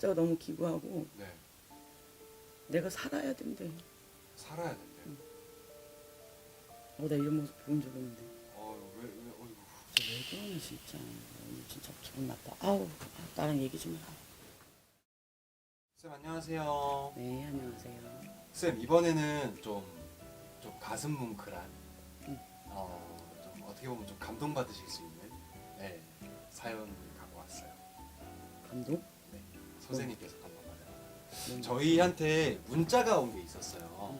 팔자가 너무 기구하고 네. 내가 살아야 된대. 살아야 된대요. 어, 나 이런 모습 본 적 없는데. 어, 왜, 왜, 어이구. 왜 그러냐 진짜. 오늘 진짜 기분 나빠. 아우, 아, 나랑 얘기 좀 해라. 쌤 안녕하세요. 네, 안녕하세요. 쌤 이번에는 좀, 좀 가슴 뭉클한, 음. 어, 좀 어떻게 보면 좀 감동 받으실 수 있는, 네, 사연을 갖고 왔어요. 감동? 네, 선생님께서. 뭔가? 저희한테 문자가 온 게 있었어요.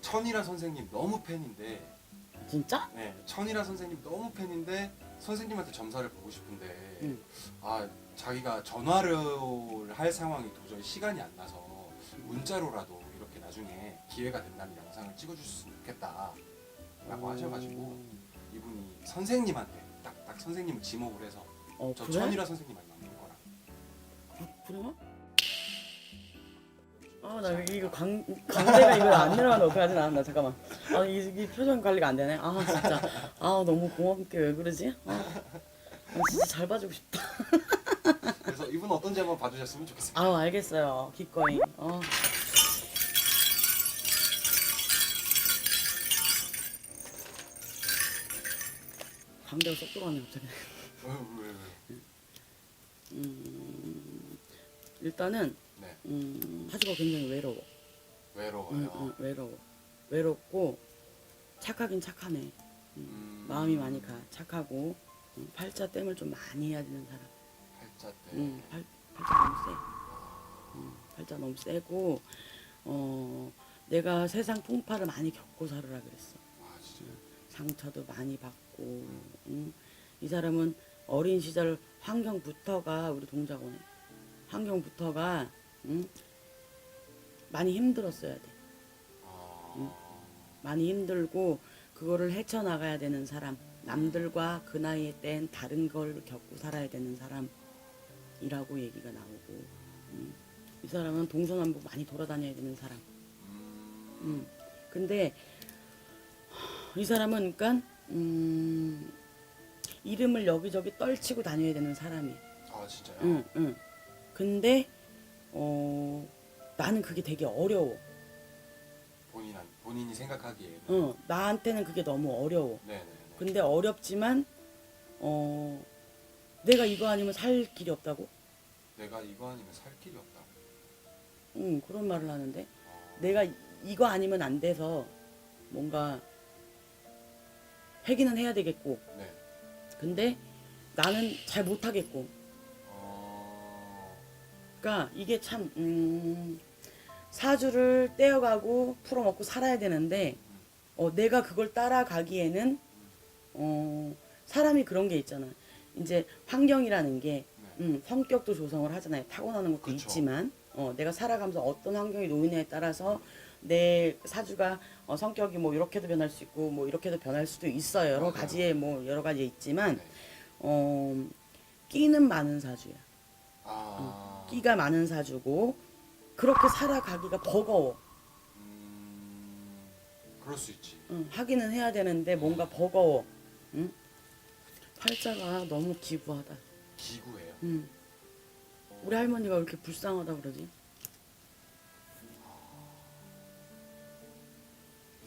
천이라 선생님 너무 팬인데, 진짜? 네, 천이라 선생님 너무 팬인데 선생님한테 점사를 보고 싶은데, 응. 아 자기가 전화를 할 상황이 도저히 시간이 안 나서 문자로라도 이렇게 나중에 기회가 된다면 영상을 찍어주셨으면 좋겠다라고 하셔가지고 이분이 선생님한테 딱딱 선생님을 지목을 해서 어, 저 그래? 천이라 거 라. 그, 그래? 아, 나 이거 강, 강대가 이거 안 내려가면 어떡하지? 나, 나 잠깐만. 아, 이, 이 표정 관리가 안 되네. 아, 진짜. 아, 너무 고맙게 왜 그러지? 아, 아, 진짜 잘 봐주고 싶다. 그래서 이분 어떤지 한번 봐주셨으면 좋겠습니다. 아우, 알겠어요. 기꺼이. 어. 강대가 쏙 들어가네, 갑자기. 어, 왜, 왜, 왜. 음, 일단은, 네, 음, 하주가 굉장히 외로워. 외로워요. 응, 응, 외로워. 외롭고 착하긴 착하네. 음, 마음이 많이 가. 착하고 응, 팔자 땜을 좀 많이 해야 되는 사람. 팔자 때. 응, 팔, 팔자 너무 세. 응, 팔자 너무 세고 어, 내가 세상 풍파를 많이 겪고 살으라 그랬어. 아 진짜. 상처도 많이 받고 응? 이 사람은 어린 시절 환경부터가 우리 동작원에 환경부터가 응? 많이 힘들었어야 돼. 아, 많이 힘들고 그거를 헤쳐나가야 되는 사람 남들과 그 나이에 땐 다른 걸 겪고 살아야 되는 사람이라고 얘기가 나오고 음. 이 사람은 동서남북 많이 돌아다녀야 되는 사람 음, 음. 근데 이 사람은 그러니까 음, 이름을 여기저기 떨치고 다녀야 되는 사람이야 아 진짜요? 응, 응. 근데 어, 나는 그게 되게 어려워 본인 본인이 생각하기에. 어, 나한테는 그게 너무 어려워 네네네. 근데 어렵지만 어 내가 이거 아니면 살 길이 없다고? 내가 이거 아니면 살 길이 없다. 응 그런 말을 하는데 어, 내가 이거 아니면 안 돼서 뭔가 회기는 해야 되겠고 네. 근데 나는 잘 못하겠고 어, 그러니까 이게 참 음, 사주를 떼어가고 풀어먹고 살아야 되는데 어, 내가 그걸 따라가기에는 어, 사람이 그런 게 있잖아 이제 환경이라는 게 네. 음, 성격도 조성을 하잖아요. 타고나는 것도 그쵸. 있지만, 어, 내가 살아가면서 어떤 환경이 놓이냐에 따라서 내 사주가 어, 성격이 뭐 이렇게도 변할 수 있고, 뭐 이렇게도 변할 수도 있어요. 여러 맞아요. 가지의 뭐 여러 가지 있지만, 네. 어, 끼는 많은 사주야. 아, 끼가 많은 사주고, 그렇게 살아가기가 버거워. 음, 그럴 수 있지. 응, 하기는 해야 되는데 뭔가 버거워. 응? 팔자가 너무 기구하다. 기구예요. 응. 우리 할머니가 왜 이렇게 불쌍하다 그러지?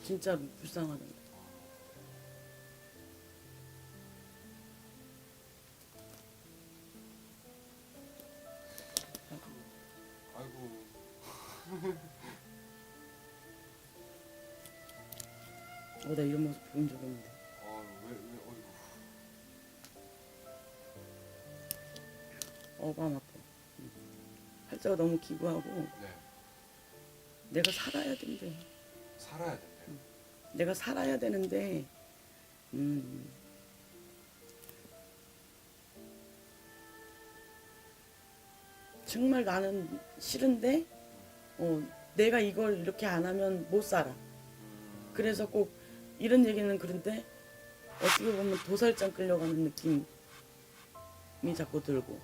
진짜 불쌍하다. 아 어, 나 이런 모습 본 적 없는데. 어, 어이구. 어감 아파. 응. 팔자가 너무 기구하고 네, 내가 살아야 된대. 살아야 된대요. 내가 살아야 되는데, 음. 정말 나는 싫은데, 어, 내가 이걸 이렇게 안 하면 못 살아. 음, 그래서 꼭 이런 얘기는 그런데 어떻게 보면 도살장 끌려가는 느낌이 자꾸 들고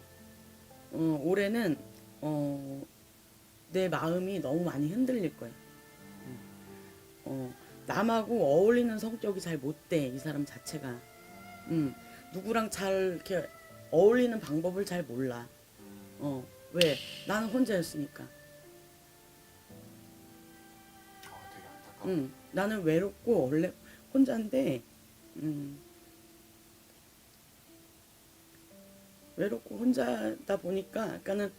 어, 올해는 어, 내 마음이 너무 많이 흔들릴 거야. 어, 남하고 어울리는 성격이 잘 못 돼, 이 사람 자체가. 음, 누구랑 잘 이렇게 어울리는 방법을 잘 몰라. 음, 어, 왜? 나는 혼자였으니까. 아, 되게 안타까워. 응. 나는 외롭고 원래 혼자인데, 음, 외롭고 혼자다 보니까 약간은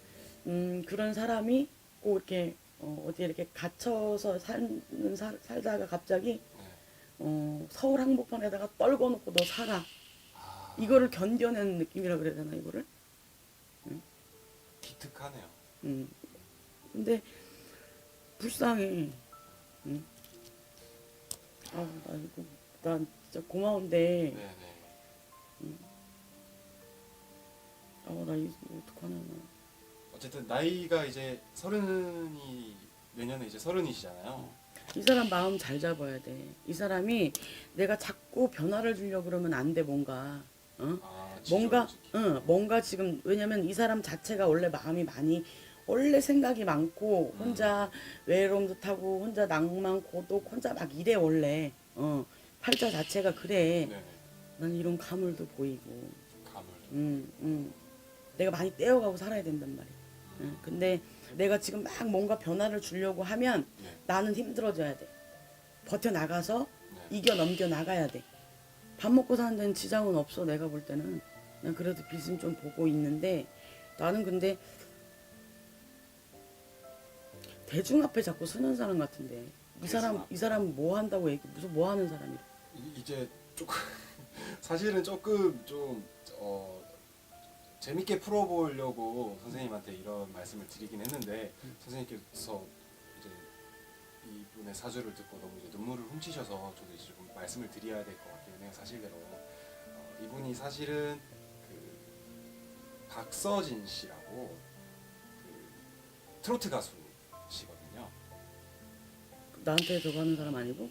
음, 그런 사람이 꼭 이렇게 어, 어디 이렇게 갇혀서 사는 살, 살다가 갑자기 네. 어, 서울 한복판에다가 떨궈놓고 너 살아 아, 이거를 견뎌내는 느낌이라 그래야 되나 이거를? 기특하네요. 음. 근데 불쌍해. 응? 아, 나 이거 난 진짜 고마운데 네네. 아, 나 이거 어떡하냐 나. 어쨌든 나이가 이제 서른이 내년에 이제 서른이시잖아요. 이 사람 마음 잘 잡아야 돼. 이 사람이 내가 자꾸 변화를 주려 그러면 안 돼 뭔가. 어? 아, 뭔가. 응, 뭔가 지금 왜냐면 이 사람 자체가 원래 마음이 많이 원래 생각이 많고 음. 혼자 외로움도 타고 혼자 낭만 고독 혼자 막 이래 원래 어 팔자 자체가 그래 네네. 난 이런 가물도 보이고 감을. 음, 음. 내가 많이 떼어가고 살아야 된단 말이야 응, 근데 내가 지금 막 뭔가 변화를 주려고 하면 네. 나는 힘들어져야 돼 버텨 나가서 네. 이겨 넘겨 나가야 돼. 밥 먹고 사는 데는 지장은 없어 내가 볼 때는. 난 그래도 빚은 좀 보고 있는데 나는 근데 대중 앞에 자꾸 서는 사람 같은데 이 사람 이 사람 뭐 한다고 얘기 무슨 뭐 하는 사람이야? 이- 이제 조금 사실은 조금 좀 어, 재밌게 풀어보려고 선생님한테 이런 말씀을 드리긴 했는데 선생님께서 이제 이분의 사주를 듣고 너무 이제 눈물을 훔치셔서 저도 이제 좀 말씀을 드려야 될 것 같기는 해요 사실대로 어, 이분이 사실은 그 박서진 씨라고 그 트로트 가수시거든요. 나한테 저거 하는 사람 아니고?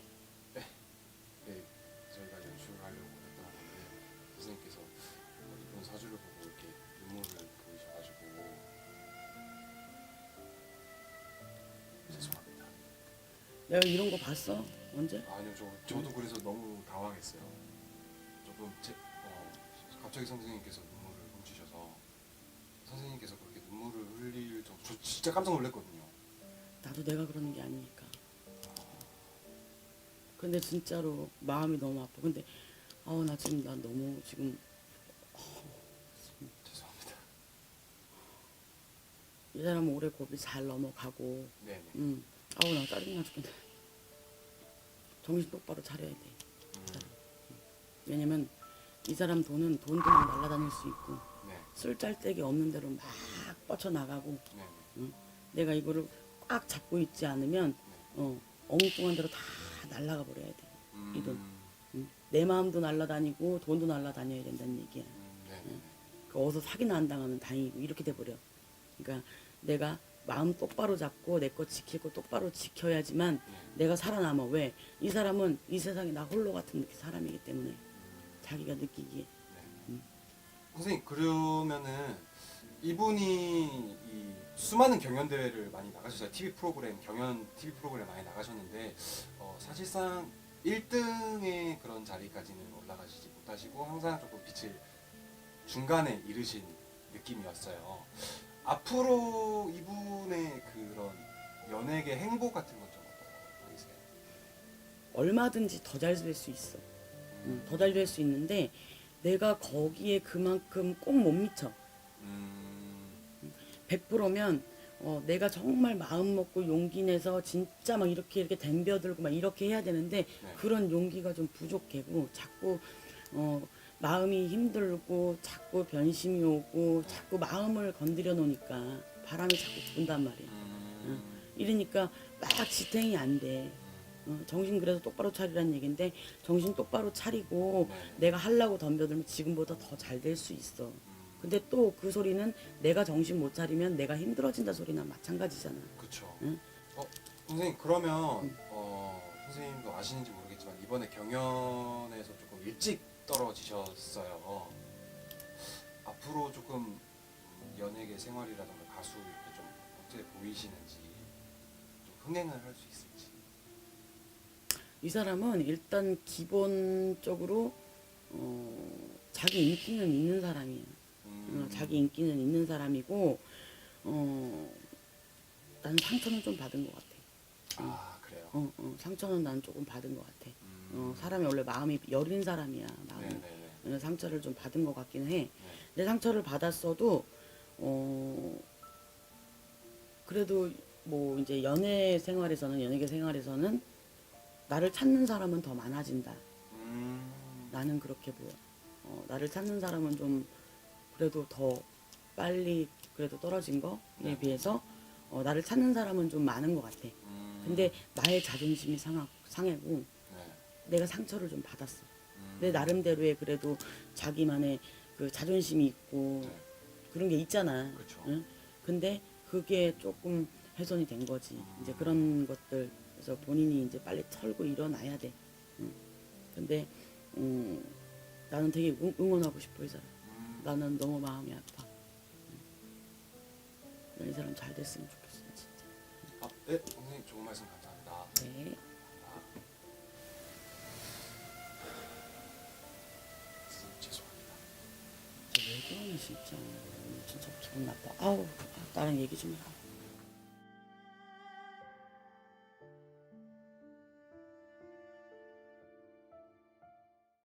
네, 저희가 연출을 하려고 했던 건데 선생님께서 어, 이분 사주를 보고 이렇게 눈물을 보이셔가지고 죄송합니다. 내가 이런 거 봤어? 언제? 아니요, 저 저도 그래서 너무 당황했어요. 조금 제, 어, 갑자기 선생님께서 눈물을 훔치셔서 선생님께서 그렇게 눈물을 흘릴 정도, 저 진짜 깜짝 놀랐거든요. 나도 내가 그러는 게 아니니까. 근데 진짜로 마음이 너무 아파. 근데 아우 나 지금 나 너무 지금 죄송합니다. 이 사람은 올해 고비 잘 넘어가고 네네. 음, 아우 나 짜증나 죽겠네. 정신 똑바로 차려야 돼. 음, 왜냐면 이 사람 돈은 돈도 막 날라다닐 수 있고 네, 쓸짤데기 없는 대로 막 뻗쳐 나가고 네, 내가 이거를 꽉 잡고 있지 않으면 어, 엉뚱한 대로 다 날라가 버려야 돼. 음, 이돈. 음, 내 마음도 날라다니고 돈도 날라다녀야 된다는 얘기야. 음, 네, 네, 그 어서 사기나 안 당하면 다행이고 이렇게 돼 버려. 그러니까 내가 마음 똑바로 잡고 내 거 지키고 똑바로 지켜야지만 네. 내가 살아남아. 왜? 이 사람은 이 세상에 나 홀로 같은 사람이기 때문에 자기가 느끼기에 네. 선생님 그러면은 이분이 이 수많은 경연 대회를 많이 나가셨어요. TV 프로그램 경연 TV 프로그램 많이 나가셨는데 어, 사실상 1등의 그런 자리까지는 올라가시지 못하시고 항상 조금 빛을 중간에 이르신 느낌이었어요. 앞으로 이분의 그런 연예계 행보 같은 건좀 어떻게 보이세요? 얼마든지 더 잘 될 수 있어. 음, 더 잘 될 수 있는데 내가 거기에 그만큼 꼭 못 미쳐. 음, 100%면 어, 내가 정말 마음 먹고 용기 내서 진짜 막 이렇게 이렇게 덤벼들고 막 이렇게 해야 되는데 네. 그런 용기가 좀 부족하고 자꾸 어, 마음이 힘들고 자꾸 변심이 오고 자꾸 마음을 건드려 놓으니까 바람이 자꾸 분단 말이야. 음, 이러니까 막 지탱이 안 돼. 어, 정신 그래서 똑바로 차리라는 얘긴데 정신 똑바로 차리고 네. 내가 하려고 덤벼들면 지금보다 더 잘 될 수 있어. 음, 근데 또 그 소리는 내가 정신 못 차리면 내가 힘들어진다 소리나 마찬가지잖아. 그쵸. 응? 어, 선생님 그러면 응. 어, 선생님도 아시는지 모르겠지만 이번에 경연에서 조금 일찍 떨어지셨어요. 앞으로 조금 음, 연예계 생활이라던가 가수 이렇게 좀 어떻게 보이시는지 좀 흥행을 할 수 있을지. 이 사람은 일단 기본적으로 어, 자기 인기는 있는 사람이야. 음, 어, 자기 인기는 있는 사람이고 어, 나는 상처는 좀 받은 것 같아. 아 그래요. 어, 어, 상처는 난 조금 받은 것 같아. 음. 어, 사람이 원래 마음이 여린 사람이야. 마음이. 네네네. 어, 상처를 좀 받은 것 같긴 해. 네. 내 상처를 받았어도 어 그래도 뭐 이제 연애 생활에서는 연예계 생활에서는 나를 찾는 사람은 더 많아진다. 음. 나는 그렇게 보여. 어, 나를 찾는 사람은 좀 그래도 더 빨리 그래도 떨어진 거에 네. 비해서 어, 나를 찾는 사람은 좀 많은 것 같아. 음. 근데 나의 자존심이 상하, 상하고 네. 내가 상처를 좀 받았어. 음. 내 나름대로의 그래도 자기만의 그 자존심이 있고 네. 그런 게 있잖아. 그렇죠. 응? 근데 그게 조금 훼손이 된 거지. 음. 이제 그런 것들 그래서 본인이 이제 빨리 털고 일어나야 돼. 응. 근데 음, 나는 되게 응, 응원하고 싶어 이 사람. 음. 나는 너무 마음이 아파. 응. 이 사람 잘 됐으면 좋겠어 진짜. 아, 네, 선생님 좋은 말씀 감사합니다. 네. 아. 선생님 죄송합니다. 왜 그러니 진짜. 오늘 진짜 기분 나빠. 아우 나랑 얘기 좀 해라.